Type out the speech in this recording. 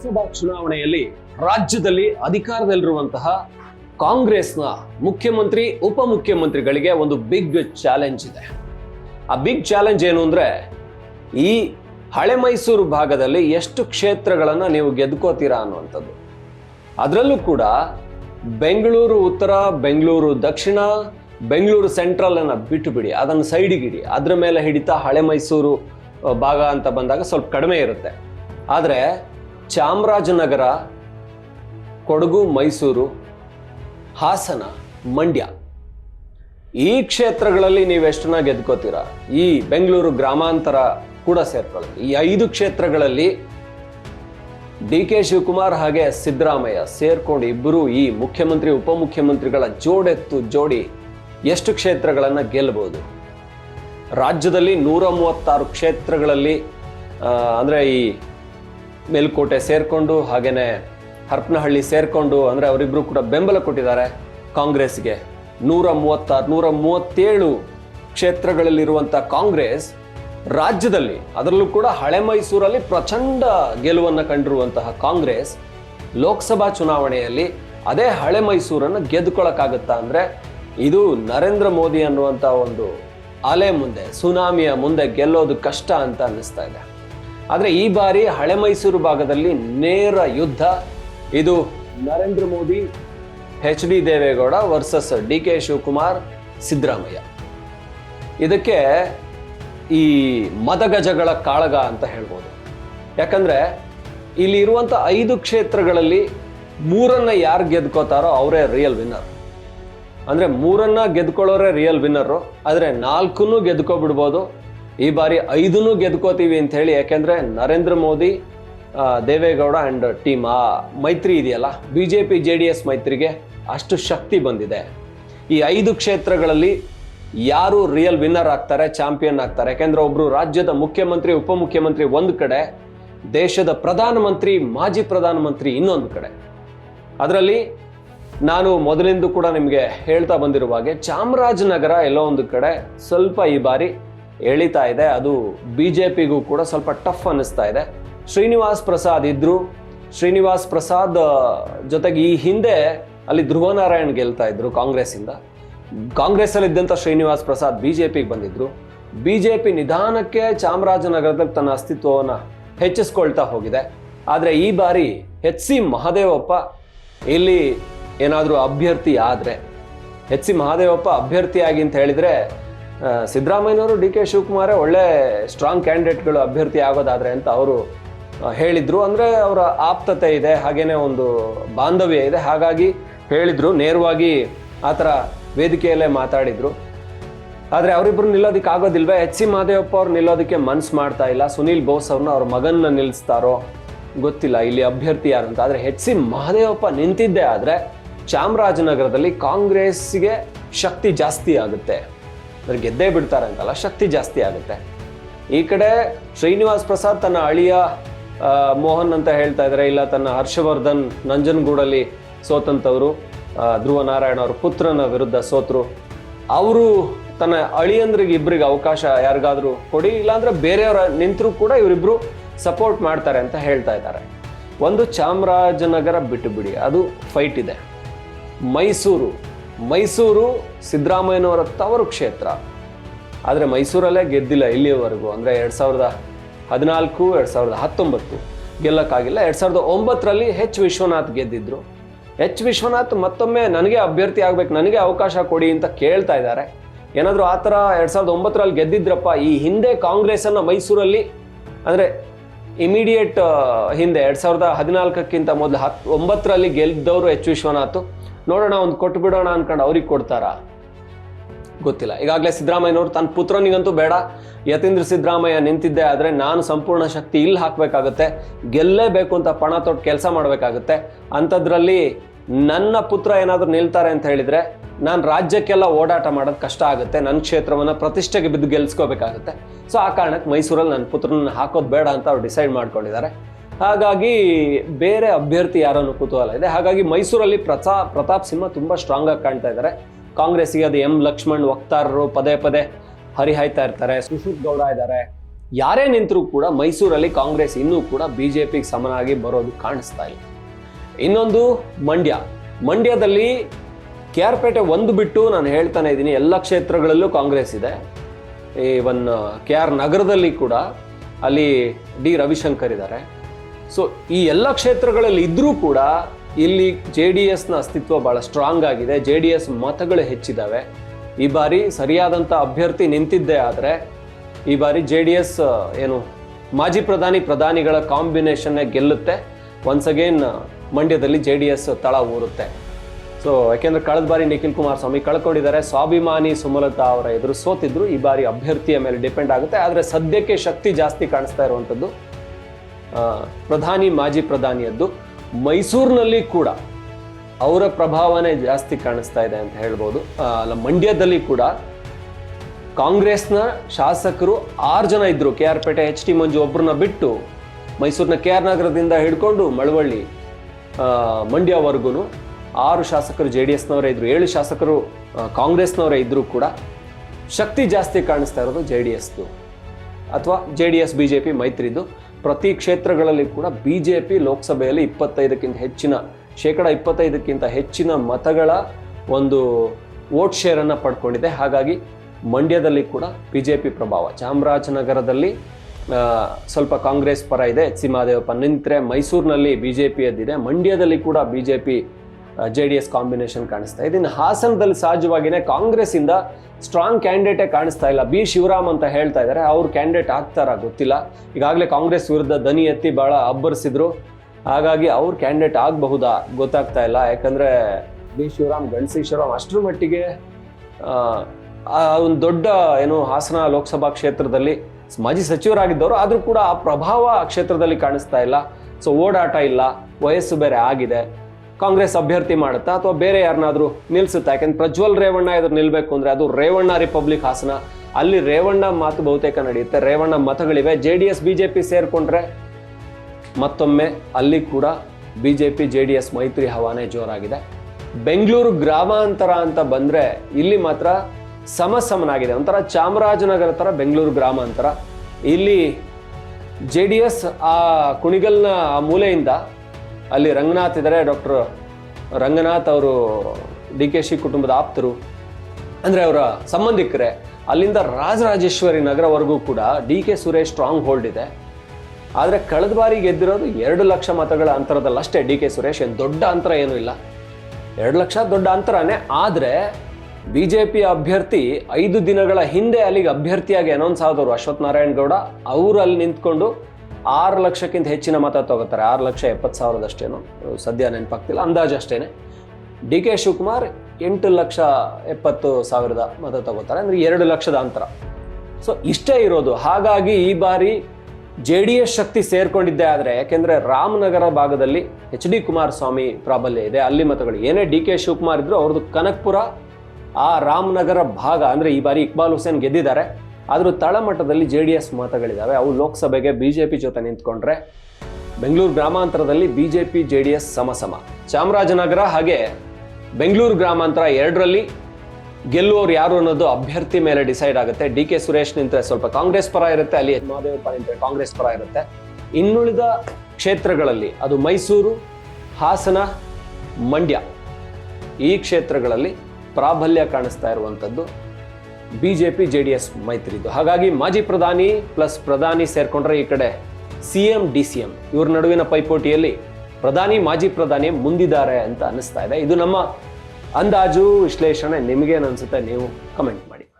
ಲೋಕಸಭಾ ಚುನಾವಣೆಯಲ್ಲಿ ರಾಜ್ಯದಲ್ಲಿ ಅಧಿಕಾರದಲ್ಲಿರುವಂತಹ ಕಾಂಗ್ರೆಸ್ನ ಮುಖ್ಯಮಂತ್ರಿ, ಉಪಮುಖ್ಯಮಂತ್ರಿಗಳಿಗೆ ಒಂದು ಬಿಗ್ ಚಾಲೆಂಜ್ ಇದೆ. ಆ ಬಿಗ್ ಚಾಲೆಂಜ್ ಏನು ಅಂದ್ರೆ, ಈ ಹಳೆ ಮೈಸೂರು ಭಾಗದಲ್ಲಿ ಎಷ್ಟು ಕ್ಷೇತ್ರಗಳನ್ನು ನೀವು ಗೆದ್ಕೋತೀರಾ ಅನ್ನುವಂಥದ್ದು. ಅದರಲ್ಲೂ ಕೂಡ ಬೆಂಗಳೂರು ಉತ್ತರ, ಬೆಂಗಳೂರು ದಕ್ಷಿಣ, ಬೆಂಗಳೂರು ಸೆಂಟ್ರಲ್ ಅನ್ನ ಬಿಟ್ಟು ಬಿಡಿ, ಅದನ್ನು ಸೈಡಿಗಿಡಿ ಅದ್ರ ಮೇಲೆ ಹಿಡಿತಾ ಹಳೆ ಮೈಸೂರು ಭಾಗ ಅಂತ ಬಂದಾಗ ಸ್ವಲ್ಪ ಕಡಿಮೆ ಇರುತ್ತೆ. ಆದರೆ ಚಾಮರಾಜನಗರ, ಕೊಡಗು, ಮೈಸೂರು, ಹಾಸನ, ಮಂಡ್ಯ. ಈ ಕ್ಷೇತ್ರಗಳಲ್ಲಿ ನೀವು ಎಷ್ಟನ್ನ ಗೆದ್ಕೋತೀರಾ? ಈ ಬೆಂಗಳೂರು ಗ್ರಾಮಾಂತರ ಕೂಡ ಸೇರ್ಕೊಳ್ಳಿ. ಈ ಐದು ಕ್ಷೇತ್ರಗಳಲ್ಲಿ ಡಿ ಕೆ ಶಿವಕುಮಾರ್ ಹಾಗೆ ಸಿದ್ದರಾಮಯ್ಯ ಸೇರ್ಕೊಂಡು ಇಬ್ಬರು ಈ ಮುಖ್ಯಮಂತ್ರಿ, ಉಪಮುಖ್ಯಮಂತ್ರಿಗಳ ಜೋಡೆತ್ತು ಜೋಡಿ ಎಷ್ಟು ಕ್ಷೇತ್ರಗಳನ್ನು ಗೆಲ್ಲಬಹುದು ರಾಜ್ಯದಲ್ಲಿ ನೂರ ಮೂವತ್ತಾರು ಕ್ಷೇತ್ರಗಳಲ್ಲಿ ಅಂದರೆ ಅಂದ್ರೆ ಈ ಮೇಲ್ಕೋಟೆ ಸೇರ್ಕೊಂಡು ಹಾಗೇನೆ ಹರಪನಹಳ್ಳಿ ಸೇರ್ಕೊಂಡು ಅಂದ್ರೆ ಅವರಿಬ್ಬರು ಕೂಡ ಬೆಂಬಲ ಕೊಟ್ಟಿದ್ದಾರೆ ಕಾಂಗ್ರೆಸ್ಗೆ. ನೂರ ಮೂವತ್ತಾರು ನೂರ ಮೂವತ್ತೇಳು ಕ್ಷೇತ್ರಗಳಲ್ಲಿರುವಂಥ ಕಾಂಗ್ರೆಸ್ ರಾಜ್ಯದಲ್ಲಿ, ಅದರಲ್ಲೂ ಕೂಡ ಹಳೆ ಮೈಸೂರಲ್ಲಿ ಪ್ರಚಂಡ ಗೆಲುವನ್ನು ಕಂಡಿರುವಂತಹ ಕಾಂಗ್ರೆಸ್ ಲೋಕಸಭಾ ಚುನಾವಣೆಯಲ್ಲಿ ಅದೇ ಹಳೆ ಮೈಸೂರನ್ನು ಗೆದ್ದುಕೊಳ್ಳೋಕ್ಕಾಗುತ್ತಾ ಅಂದ್ರೆ ಇದು ನರೇಂದ್ರ ಮೋದಿ ಅನ್ನುವಂಥ ಒಂದು ಅಲೆ ಮುಂದೆ, ಸುನಾಮಿಯ ಮುಂದೆ ಗೆಲ್ಲೋದು ಕಷ್ಟ ಅಂತ ಅನ್ನಿಸ್ತಾ ಇದೆ. ಆದರೆ ಈ ಬಾರಿ ಹಳೆ ಮೈಸೂರು ಭಾಗದಲ್ಲಿ ನೇರ ಯುದ್ಧ. ಇದು Narendra Modi, H D Deve Gowda versus D K Shivakumar, Siddaramaiah. ಇದಕ್ಕೆ ಈ ಮದಗಜಗಳ ಕಾಳಗ ಅಂತ ಹೇಳ್ಬೋದು. ಯಾಕಂದರೆ ಇಲ್ಲಿ ಇರುವಂಥ ಐದು ಕ್ಷೇತ್ರಗಳಲ್ಲಿ ಮೂರನ್ನು ಯಾರು ಗೆದ್ಕೋತಾರೋ ಅವರೇ ರಿಯಲ್ ವಿನ್ನರ್ ಅಂದರೆ ಮೂರನ್ನು ಗೆದ್ಕೊಳ್ಳೋರೆ ರಿಯಲ್ ವಿನ್ನರು ಆದರೆ ನಾಲ್ಕನ್ನು ಗೆದ್ಕೊಬಿಡ್ಬೋದು. ಈ ಬಾರಿ ಐದನ್ನು ಗೆದ್ಕೋತೀವಿ ಅಂತ ಹೇಳಿ, ಯಾಕೆಂದ್ರೆ ನರೇಂದ್ರ ಮೋದಿ ದೇವೇಗೌಡ ಅಂಡ್ ಟೀಮ್ ಆ, ಮೈತ್ರಿ ಇದೆಯಲ್ಲ B J P J D S ಮೈತ್ರಿಗೆ ಅಷ್ಟು ಶಕ್ತಿ ಬಂದಿದೆ. ಈ ಐದು ಕ್ಷೇತ್ರಗಳಲ್ಲಿ ಯಾರು ರಿಯಲ್ ವಿನ್ನರ್ ಆಗ್ತಾರೆ ಚಾಂಪಿಯನ್ ಆಗ್ತಾರೆ, ಯಾಕೆಂದ್ರೆ ಒಬ್ರು ರಾಜ್ಯದ ಮುಖ್ಯಮಂತ್ರಿ, ಉಪಮುಖ್ಯಮಂತ್ರಿ ಒಂದು ಕಡೆ, ದೇಶದ ಪ್ರಧಾನಮಂತ್ರಿ, ಮಾಜಿ ಪ್ರಧಾನಮಂತ್ರಿ ಇನ್ನೊಂದು ಕಡೆ. ಅದರಲ್ಲಿ ನಾನು ಮೊದಲಿಂದ ಕೂಡ ನಿಮಗೆ ಹೇಳ್ತಾ ಬಂದಿರುವ ಹಾಗೆ, ಚಾಮರಾಜನಗರ ಎಲ್ಲೋ ಒಂದು ಕಡೆ ಸ್ವಲ್ಪ ಈ ಬಾರಿ ಎಳಿತಾ ಇದೆ. ಅದು ಬಿ ಜೆ ಪಿಗೂ ಕೂಡ ಸ್ವಲ್ಪ ಟಫ್ ಅನ್ನಿಸ್ತಾ ಇದೆ. ಶ್ರೀನಿವಾಸ್ ಪ್ರಸಾದ್ ಇದ್ರು. ಶ್ರೀನಿವಾಸ್ ಪ್ರಸಾದ್ ಜೊತೆಗೆ ಈ ಹಿಂದೆ ಅಲ್ಲಿ ಧ್ರುವನಾರಾಯಣ್ ಗೆಲ್ತಾ ಇದ್ರು ಕಾಂಗ್ರೆಸ್ಸಿಂದ. ಕಾಂಗ್ರೆಸ್ಸಲ್ಲಿದ್ದಂಥ ಶ್ರೀನಿವಾಸ್ ಪ್ರಸಾದ್ ಬಿ ಜೆ ಪಿಗೆ ಬಂದಿದ್ರು. ಬಿ ಜೆ ಪಿ ನಿಧಾನಕ್ಕೆ ಚಾಮರಾಜನಗರದಲ್ಲಿ ತನ್ನ ಅಸ್ತಿತ್ವವನ್ನು ಹೆಚ್ಚಿಸ್ಕೊಳ್ತಾ ಹೋಗಿದೆ. ಆದರೆ ಈ ಬಾರಿ ಎಚ್ ಸಿ ಮಹಾದೇವಪ್ಪ ಇಲ್ಲಿ ಏನಾದರೂ ಅಭ್ಯರ್ಥಿ ಆದರೆ ಹೆಚ್ ಸಿ ಮಹಾದೇವಪ್ಪ ಅಭ್ಯರ್ಥಿಯಾಗಿ ಅಂತ ಹೇಳಿದರೆ ಸಿದ್ದರಾಮಯ್ಯನವರು ಡಿ ಕೆ ಶಿವಕುಮಾರೇ ಒಳ್ಳೆ ಸ್ಟ್ರಾಂಗ್ ಕ್ಯಾಂಡಿಡೇಟ್ಗಳು ಅಭ್ಯರ್ಥಿ ಆಗೋದಾದ್ರೆ ಅಂತ ಅವರು ಹೇಳಿದರು. ಅಂದರೆ ಅವರ ಆಪ್ತತೆ ಇದೆ, ಹಾಗೇನೆ ಒಂದು ಬಾಂಧವ್ಯ ಇದೆ. ಹಾಗಾಗಿ ಹೇಳಿದರು, ನೇರವಾಗಿ ಆ ಥರ ವೇದಿಕೆಯಲ್ಲೇ ಮಾತಾಡಿದರು. ಆದರೆ ಅವರಿಬ್ಬರು ನಿಲ್ಲೋದಕ್ಕೆ ಆಗೋದಿಲ್ವೇ ಎಚ್ ಸಿ ಮಹದೇವಪ್ಪ ಅವ್ರು ನಿಲ್ಲೋದಕ್ಕೆ ಮನ್ಸು ಮಾಡ್ತಾ ಇಲ್ಲ. ಸುನೀಲ್ ಬೋಸ್ ಅವ್ರನ್ನ ಅವ್ರ ಮಗನ್ನ ನಿಲ್ಲಿಸ್ತಾರೋ ಗೊತ್ತಿಲ್ಲ, ಇಲ್ಲಿ ಅಭ್ಯರ್ಥಿ ಯಾರು ಅಂತ. ಆದರೆ ಎಚ್ ಸಿ ಮಹದೇವಪ್ಪ ನಿಂತಿದ್ದೇ ಆದರೆ ಚಾಮರಾಜನಗರದಲ್ಲಿ ಕಾಂಗ್ರೆಸ್ಗೆ ಶಕ್ತಿ ಜಾಸ್ತಿ ಆಗುತ್ತೆ. ಅಂದ್ರೆ ಗೆದ್ದೇ ಬಿಡ್ತಾರೆ ಅಂತಲ್ಲ ಶಕ್ತಿ ಜಾಸ್ತಿ ಆಗುತ್ತೆ. ಈ ಕಡೆ ಶ್ರೀನಿವಾಸ್ ಪ್ರಸಾದ್ ತನ್ನ ಅಳಿಯ ಮೋಹನ್ ಅಂತ ಹೇಳ್ತಾ ಇದ್ದಾರೆ ಇಲ್ಲ ತನ್ನ ಹರ್ಷವರ್ಧನ್ ನಂಜನಗೂಡಲ್ಲಿ ಸೋತಂತವರು ಆ, ಧ್ರುವ ನಾರಾಯಣ ಅವ್ರ ಪುತ್ರನ ವಿರುದ್ಧ ಸೋತರು. ಅವರು ತನ್ನ ಅಳಿಯಂದ್ರಿಗೆ ಇಬ್ಬರಿಗೆ ಅವಕಾಶ ಯಾರಿಗಾದ್ರೂ ಕೊಡಿ ಇಲ್ಲಾಂದ್ರೆ ಬೇರೆಯವರ ನಿಂತರೂ ಕೂಡ ಇವರಿಬ್ರು ಸಪೋರ್ಟ್ ಮಾಡ್ತಾರೆ ಅಂತ ಹೇಳ್ತಾ ಇದ್ದಾರೆ ಒಂದು ಚಾಮರಾಜನಗರ ಬಿಟ್ಟು ಬಿಡಿ ಅದು ಫೈಟ್ ಇದೆ. ಮೈಸೂರು ಮೈಸೂರು ಸಿದ್ದರಾಮಯ್ಯನವರ ತವರು ಕ್ಷೇತ್ರ. ಆದರೆ ಮೈಸೂರಲ್ಲೇ ಗೆದ್ದಿಲ್ಲ ಇಲ್ಲಿಯವರೆಗೂ. ಅಂದರೆ ಎರಡು ಸಾವಿರದ ಹದಿನಾಲ್ಕು, ಎರಡು ಸಾವಿರದ ಹತ್ತೊಂಬತ್ತು. ಗೆಲ್ಲಕ್ಕಾಗಿಲ್ಲ. ಎರಡು ಸಾವಿರದ ಒಂಬತ್ತರಲ್ಲಿ ಎಚ್ ವಿಶ್ವನಾಥ್ ಗೆದ್ದಿದ್ರು. ಎಚ್ ವಿಶ್ವನಾಥ್ ಮತ್ತೊಮ್ಮೆ ನನಗೆ ಅಭ್ಯರ್ಥಿ ಆಗ್ಬೇಕು, ನನಗೆ ಅವಕಾಶ ಕೊಡಿ ಅಂತ ಕೇಳ್ತಾ ಇದ್ದಾರೆ. ಏನಾದರೂ ಆ ಥರ ಎರಡು ಸಾವಿರದ ಒಂಬತ್ತರಲ್ಲಿ ಗೆದ್ದಿದ್ರಪ್ಪ, ಈ ಹಿಂದೆ ಕಾಂಗ್ರೆಸ್ಸನ್ನು ಮೈಸೂರಲ್ಲಿ, ಅಂದರೆ ಇಮಿಡಿಯೇಟ್ ಹಿಂದೆ ಎರಡು ಸಾವಿರದ ಹದಿನಾಲ್ಕಕ್ಕಿಂತ ಮೊದಲು ಹತ್, ಒಂಬತ್ತರಲ್ಲಿ ಗೆಲ್ದವರು ಎಚ್ ವಿಶ್ವನಾಥ್ ನೋಡೋಣ, ಒಂದು ಕೊಟ್ಟು ಬಿಡೋಣ ಅನ್ಕೊಂಡು ಅವ್ರಿಗೆ ಕೊಡ್ತಾರಾ? ಗೊತ್ತಿಲ್ಲ. ಈಗಾಗಲೇ ಸಿದ್ದರಾಮಯ್ಯನವರು ತನ್ನ ಪುತ್ರನಿಗಂತೂ ಬೇಡ. ಯತೀಂದ್ರ ಸಿದ್ದರಾಮಯ್ಯ ನಿಂತಿದ್ದೆ ಆದರೆ ನಾನು ಸಂಪೂರ್ಣ ಶಕ್ತಿ ಇಲ್ಲಿ ಹಾಕಬೇಕಾಗುತ್ತೆ. ಗೆಲ್ಲೇಬೇಕು ಅಂತ ಪಣ ತೊಟ್ಟು ಕೆಲಸ ಮಾಡಬೇಕಾಗುತ್ತೆ. ಅಂಥದ್ರಲ್ಲಿ ನನ್ನ ಪುತ್ರ ಏನಾದರೂ ನಿಲ್ತಾರೆ ಅಂತ ಹೇಳಿದರೆ ನಾನು ರಾಜ್ಯಕ್ಕೆಲ್ಲ ಓಡಾಟ ಮಾಡೋದು ಕಷ್ಟ ಆಗುತ್ತೆ. ನನ್ನ ಕ್ಷೇತ್ರವನ್ನು ಪ್ರತಿಷ್ಠೆಗೆ ಬಿದ್ದು ಗೆಲ್ಸ್ಕೋಬೇಕಾಗುತ್ತೆ. ಸೊ ಆ ಕಾರಣಕ್ಕೆ ಮೈಸೂರಲ್ಲಿ ನನ್ನ ಪುತ್ರನ ಹಾಕೋದು ಬೇಡ ಅಂತ ಅವ್ರು ಡಿಸೈಡ್ ಮಾಡ್ಕೊಂಡಿದ್ದಾರೆ. ಹಾಗಾಗಿ ಬೇರೆ ಅಭ್ಯರ್ಥಿ ಯಾರನ್ನು ಕುತೂಹಲ ಇದೆ. ಹಾಗಾಗಿ ಮೈಸೂರಲ್ಲಿ ಪ್ರಸಾ ಪ್ರತಾಪ್ ಸಿಂಹ ತುಂಬ ಸ್ಟ್ರಾಂಗ್ ಆಗಿ ಕಾಣ್ತಾ ಇದ್ದಾರೆ. ಕಾಂಗ್ರೆಸ್ಸಿಗೆ ಅದು ಎಂ ಲಕ್ಷ್ಮಣ್ ವಕ್ತಾರರು ಪದೇ ಪದೇ ಹರಿಹಾಯ್ತಾ ಇರ್ತಾರೆ. ಸುಶೀಲ್ ಗೌಡ ಇದ್ದಾರೆ. ಯಾರೇ ನಿಂತರೂ ಕೂಡ ಮೈಸೂರಲ್ಲಿ ಕಾಂಗ್ರೆಸ್ ಇನ್ನೂ ಕೂಡ ಬಿ ಜೆ ಪಿಗೆ ಸಮನಾಗಿ ಬರೋದು ಕಾಣಿಸ್ತಾ ಇಲ್ಲ. ಇನ್ನೊಂದು ಮಂಡ್ಯ. ಮಂಡ್ಯದಲ್ಲಿ ಕೆ ಆರ್ ಪೇಟೆ ಒಂದು ಬಿಟ್ಟು ನಾನು ಹೇಳ್ತಾನೆ ಇದ್ದೀನಿ, ಎಲ್ಲ ಕ್ಷೇತ್ರಗಳಲ್ಲೂ ಕಾಂಗ್ರೆಸ್ ಇದೆ. ಇವನ್ ಕೆ ಆರ್ ನಗರದಲ್ಲಿ ಕೂಡ ಅಲ್ಲಿ ಡಿ ರವಿಶಂಕರ್ ಇದ್ದಾರೆ. ಸೊ, ಈ ಎಲ್ಲ ಕ್ಷೇತ್ರಗಳಲ್ಲಿ ಇದ್ದರೂ ಕೂಡ ಇಲ್ಲಿ ಜೆ ಡಿ ಎಸ್ನ ಅಸ್ತಿತ್ವ ಭಾಳ ಸ್ಟ್ರಾಂಗ್ ಆಗಿದೆ. ಜೆ ಡಿ ಎಸ್ ಮತಗಳು ಹೆಚ್ಚಿದ್ದಾವೆ. ಈ ಬಾರಿ ಸರಿಯಾದಂಥ ಅಭ್ಯರ್ಥಿ ನಿಂತಿದ್ದೇ ಆದರೆ, ಈ ಬಾರಿ ಜೆ ಡಿ ಎಸ್, ಏನು, ಮಾಜಿ ಪ್ರಧಾನಿ, ಪ್ರಧಾನಿಗಳ ಕಾಂಬಿನೇಷನ್ನೇ ಗೆಲ್ಲುತ್ತೆ. ಒನ್ಸ್ ಅಗೇನ್ ಮಂಡ್ಯದಲ್ಲಿ ಜೆ ಡಿ ಎಸ್ ತಳ ಊರುತ್ತೆ. ಸೊ ಯಾಕೆಂದ್ರೆ ಕಳೆದ ಬಾರಿ ನಿಖಿಲ್ ಕುಮಾರಸ್ವಾಮಿ ಕಳ್ಕೊಂಡಿದ್ದಾರೆ. ಸ್ವಾಭಿಮಾನಿ ಸುಮಲತಾ ಅವರ ಎದುರು ಸೋತಿದ್ರು. ಈ ಬಾರಿ ಅಭ್ಯರ್ಥಿಯ ಮೇಲೆ ಡಿಪೆಂಡ್ ಆಗುತ್ತೆ. ಆದರೆ ಸದ್ಯಕ್ಕೆ ಶಕ್ತಿ ಜಾಸ್ತಿ ಕಾಣಿಸ್ತಾ ಇರುವಂಥದ್ದು ಪ್ರಧಾನಿ, ಮಾಜಿ ಪ್ರಧಾನಿಯದ್ದು. ಮೈಸೂರಿನಲ್ಲಿ ಕೂಡ ಅವರ ಪ್ರಭಾವನೇ ಜಾಸ್ತಿ ಕಾಣಿಸ್ತಾ ಇದೆ ಅಂತ ಹೇಳ್ಬೋದು. ಅಲ್ಲ, ಮಂಡ್ಯದಲ್ಲಿ ಕೂಡ ಕಾಂಗ್ರೆಸ್ನ ಶಾಸಕರು ಆರು ಜನ ಇದ್ರು. K R Pete, H T Manju ಒಬ್ಬರನ್ನ ಬಿಟ್ಟು ಮೈಸೂರಿನ ಕೆ ಆರ್ ನಗರದಿಂದ ಹಿಡ್ಕೊಂಡು ಮಳವಳ್ಳಿ ಮಂಡ್ಯವರೆಗೂ ಆರು ಶಾಸಕರು ಜೆ ಡಿ ಎಸ್ನವರೇ ಇದ್ದರು ಏಳು ಶಾಸಕರು ಕಾಂಗ್ರೆಸ್ನವರೇ ಇದ್ದರೂ ಕೂಡ ಶಕ್ತಿ ಜಾಸ್ತಿ ಕಾಣಿಸ್ತಾ ಇರೋದು ಜೆ ಡಿ ಎಸ್ದು ಅಥವಾ J D S B J P ಮೈತ್ರಿದು. ಪ್ರತಿ ಕ್ಷೇತ್ರಗಳಲ್ಲಿ ಕೂಡ ಬಿ ಜೆ ಪಿ ಲೋಕಸಭೆಯಲ್ಲಿ ಇಪ್ಪತ್ತೈದಕ್ಕಿಂತ ಹೆಚ್ಚಿನ, ಶೇಕಡ ಇಪ್ಪತ್ತೈದಕ್ಕಿಂತ ಹೆಚ್ಚಿನ ಮತಗಳ ಒಂದು ವೋಟ್ ಶೇರನ್ನು ಪಡ್ಕೊಂಡಿದೆ. ಹಾಗಾಗಿ ಮಂಡ್ಯದಲ್ಲಿ ಕೂಡ ಬಿ ಜೆ ಪಿ ಪ್ರಭಾವ. ಚಾಮರಾಜನಗರದಲ್ಲಿ ಸ್ವಲ್ಪ ಕಾಂಗ್ರೆಸ್ ಪರ ಇದೆ. ಎಚ್ ಸಿ ನಿಂತರೆ ಮೈಸೂರಿನಲ್ಲಿ ಬಿ ಜೆ ಪಿಯದ್ದಿದೆ ಮಂಡ್ಯದಲ್ಲಿ ಕೂಡ B J P J D S combination ಕಾಣಿಸ್ತಾ ಇದೆ. ಇನ್ನು ಹಾಸನದಲ್ಲಿ ಸಹಜವಾಗಿಯೇ ಕಾಂಗ್ರೆಸ್ಸಿಂದ ಸ್ಟ್ರಾಂಗ್ ಕ್ಯಾಂಡಿಡೇಟೇ ಕಾಣಿಸ್ತಾ ಇಲ್ಲ. ಬಿ. ಶಿವರಾಮ್ ಅಂತ ಹೇಳ್ತಾ ಇದ್ದಾರೆ. ಅವ್ರು ಕ್ಯಾಂಡಿಡೇಟ್ ಆಗ್ತಾರಾ ಗೊತ್ತಿಲ್ಲ. ಈಗಾಗಲೇ ಕಾಂಗ್ರೆಸ್ ವಿರುದ್ಧ ದನಿ ಎತ್ತಿ ಭಾಳ ಅಬ್ಬರಿಸಿದ್ರು. ಹಾಗಾಗಿ ಅವ್ರು ಕ್ಯಾಂಡಿಡೇಟ್ ಆಗಬಹುದಾ ಗೊತ್ತಾಗ್ತಾ ಇಲ್ಲ. ಯಾಕಂದ್ರೆ ಬಿ. ಶಿವರಾಮ್ ಗಣಸಿ ಶಿವರಾಮ್ ಅಷ್ಟರ ಮಟ್ಟಿಗೆ ಒಂದು ದೊಡ್ಡ, ಏನು, ಹಾಸನ ಲೋಕಸಭಾ ಕ್ಷೇತ್ರದಲ್ಲಿ ಮಾಜಿ ಸಚಿವರಾಗಿದ್ದವರು, ಆದರೂ ಕೂಡ ಆ ಪ್ರಭಾವ ಆ ಕ್ಷೇತ್ರದಲ್ಲಿ ಕಾಣಿಸ್ತಾ ಇಲ್ಲ. ಸೊ ಓಡಾಟ ಇಲ್ಲ, ವಯಸ್ಸು ಬೇರೆ ಆಗಿದೆ. ಕಾಂಗ್ರೆಸ್ ಅಭ್ಯರ್ಥಿ ಮಾಡುತ್ತಾ ಅಥವಾ ಬೇರೆ ಯಾರನ್ನಾದ್ರೂ ನಿಲ್ಲಿಸುತ್ತಾ ಯಾಕೆಂದ್ರೆ ಪ್ರಜ್ವಲ್ ರೇವಣ್ಣ ಎದುರು ನಿಲ್ಬೇಕು ಅಂದ್ರೆ ಅದು ರೇವಣ್ಣ ರಿಪಬ್ಲಿಕ್ ಹಾಸನ. ಅಲ್ಲಿ ರೇವಣ್ಣ ಮಾತು ಬಹುತೇಕ ನಡೆಯುತ್ತೆ. ರೇವಣ್ಣ ಮತಗಳಿವೆ. ಜೆ ಡಿ ಎಸ್ ಬಿಜೆಪಿ ಸೇರ್ಕೊಂಡ್ರೆ ಮತ್ತೊಮ್ಮೆ ಅಲ್ಲಿ ಕೂಡ ಬಿಜೆಪಿ ಜೆ ಡಿ ಎಸ್ ಮೈತ್ರಿ ಹವಾನೇ ಜೋರಾಗಿದೆ. ಬೆಂಗಳೂರು ಗ್ರಾಮಾಂತರ ಅಂತ ಬಂದ್ರೆ ಇಲ್ಲಿ ಮಾತ್ರ ಸಮಸಮನಾಗಿದೆ. ಒಂಥರ ಚಾಮರಾಜನಗರ ಥರ ಬೆಂಗಳೂರು ಗ್ರಾಮಾಂತರ ಇಲ್ಲಿ ಜೆ ಡಿ ಎಸ್ ಆ ಕುಣಿಗಲ್ನ ಆ ಮೂಲೆಯಿಂದ ಅಲ್ಲಿ ರಂಗನಾಥ್ ಇದ್ದಾರೆ ಡಾಕ್ಟರ್ ರಂಗನಾಥ್ ಅವರು ಡಿ ಕೆ ಶಿ ಕುಟುಂಬದ ಆಪ್ತರು. ಅಂದರೆ ಅವರ ಸಂಬಂಧಿಕರೇ, ಅಲ್ಲಿಂದ ರಾಜರಾಜೇಶ್ವರಿ ನಗರವರೆಗೂ ಕೂಡ D K Suresh strong hold ಇದೆ. ಆದರೆ ಕಳೆದ ಬಾರಿ ಗೆದ್ದಿರೋದು ಎರಡು ಲಕ್ಷ ಮತಗಳ ಅಂತರದಲ್ಲಷ್ಟೇ ಡಿ ಕೆ ಸುರೇಶ್, ಏನು ದೊಡ್ಡ ಅಂತರ ಏನೂ ಇಲ್ಲ. ಎರಡು ಲಕ್ಷ ದೊಡ್ಡ ಅಂತರನೇ, ಆದರೆ ಬಿ ಜೆ ಪಿ ಅಭ್ಯರ್ಥಿ ಐದು ದಿನಗಳ ಹಿಂದೆ ಅಲ್ಲಿಗೆ ಅಭ್ಯರ್ಥಿಯಾಗಿ ಅನೌನ್ಸ್ ಆದವರು ಅಶ್ವಥ್ ನಾರಾಯಣ್ ಗೌಡ. ಅವರು ಅಲ್ಲಿ ನಿಂತ್ಕೊಂಡು ಆರು ಲಕ್ಷಕ್ಕಿಂತ ಹೆಚ್ಚಿನ ಮತ ತಗೋತಾರೆ. ಆರು ಲಕ್ಷ ಎಪ್ಪತ್ತು ಸಾವಿರದಷ್ಟೇನು. ಸದ್ಯ ನೆನಪಾಗ್ತಿಲ್ಲ. ಅಂದಾಜು ಅಷ್ಟೇನೆ. ಡಿ ಕೆ ಶಿವಕುಮಾರ್ ಎಂಟು ಲಕ್ಷ ಎಪ್ಪತ್ತು ಸಾವಿರದ ಮತ ತಗೋತಾರೆ. ಅಂದರೆ ಎರಡು ಲಕ್ಷದ ಅಂತರ. ಸೊ ಇಷ್ಟೇ ಇರೋದು. ಹಾಗಾಗಿ ಈ ಬಾರಿ ಜೆ ಡಿ ಎಸ್ ಶಕ್ತಿ ಸೇರ್ಕೊಂಡಿದ್ದೆ ಆದರೆ, ಯಾಕೆಂದರೆ ರಾಮನಗರ ಭಾಗದಲ್ಲಿ ಎಚ್ ಡಿ ಕುಮಾರಸ್ವಾಮಿ ಪ್ರಾಬಲ್ಯ ಇದೆ. ಅಲ್ಲಿ ಮತಗಳು ಏನೇ ಡಿ ಕೆ ಶಿವಕುಮಾರ್ ಇದ್ರು ಅವ್ರದ್ದು ಕನಕ್ಪುರ ಆ ರಾಮನಗರ ಭಾಗ, ಅಂದರೆ ಈ ಬಾರಿ ಇಕ್ಬಾಲ್ ಹುಸೇನ್ ಗೆದ್ದಿದ್ದಾರೆ. ಆದರೂ ತಳಮಟ್ಟದಲ್ಲಿ ಜೆ ಡಿ ಎಸ್ ಮತಗಳಿದ್ದಾವೆ ಅವು ಲೋಕಸಭೆಗೆ ಬಿ ಜೆ ಪಿ ಜೊತೆ ನಿಂತ್ಕೊಂಡ್ರೆ Bengaluru ಗ್ರಾಮಾಂತರದಲ್ಲಿ B J P, J D S ಸಮಸಮ. Chamarajanagar ಹಾಗೆ ಬೆಂಗಳೂರು ಗ್ರಾಮಾಂತರ ಎರಡರಲ್ಲಿ ಗೆಲ್ಲುವವರು ಯಾರು ಅನ್ನೋದು ಅಭ್ಯರ್ಥಿ ಮೇಲೆ ಡಿಸೈಡ್ ಆಗುತ್ತೆ. ಡಿ ಕೆ ಸುರೇಶ್ ನಿಂತರೆ ಸ್ವಲ್ಪ ಕಾಂಗ್ರೆಸ್ ಪರ ಇರುತ್ತೆ, ಅಲ್ಲಿ ಮಹದೇವಪ್ಪ ನಿಂತರೆ ಕಾಂಗ್ರೆಸ್ ಪರ ಇರುತ್ತೆ. ಇನ್ನುಳಿದ ಕ್ಷೇತ್ರಗಳಲ್ಲಿ ಅದು ಮೈಸೂರು, ಹಾಸನ, ಮಂಡ್ಯ ಈ ಕ್ಷೇತ್ರಗಳಲ್ಲಿ ಪ್ರಾಬಲ್ಯ ಕಾಣಿಸ್ತಾ ಇರುವಂಥದ್ದು B J P J D S ಮೈತ್ರಿದು. ಹಾಗಾಗಿ ಮಾಜಿ ಪ್ರಧಾನಿ ಪ್ಲಸ್ ಪ್ರಧಾನಿ ಸೇರ್ಕೊಂಡ್ರೆ ಈ ಕಡೆ C M, D C M, ಇವ್ರ ನಡುವಿನ ಪೈಪೋಟಿಯಲ್ಲಿ ಪ್ರಧಾನಿ, ಮಾಜಿ ಪ್ರಧಾನಿ ಮುಂದಿದ್ದಾರೆ ಅಂತ ಅನಿಸ್ತಾ ಇದೆ. ಇದು ನಮ್ಮ ಅಂದಾಜು, ವಿಶ್ಲೇಷಣೆ ನಿಮಗೇನು ಅನ್ಸುತ್ತೆ ನೀವು ಕಮೆಂಟ್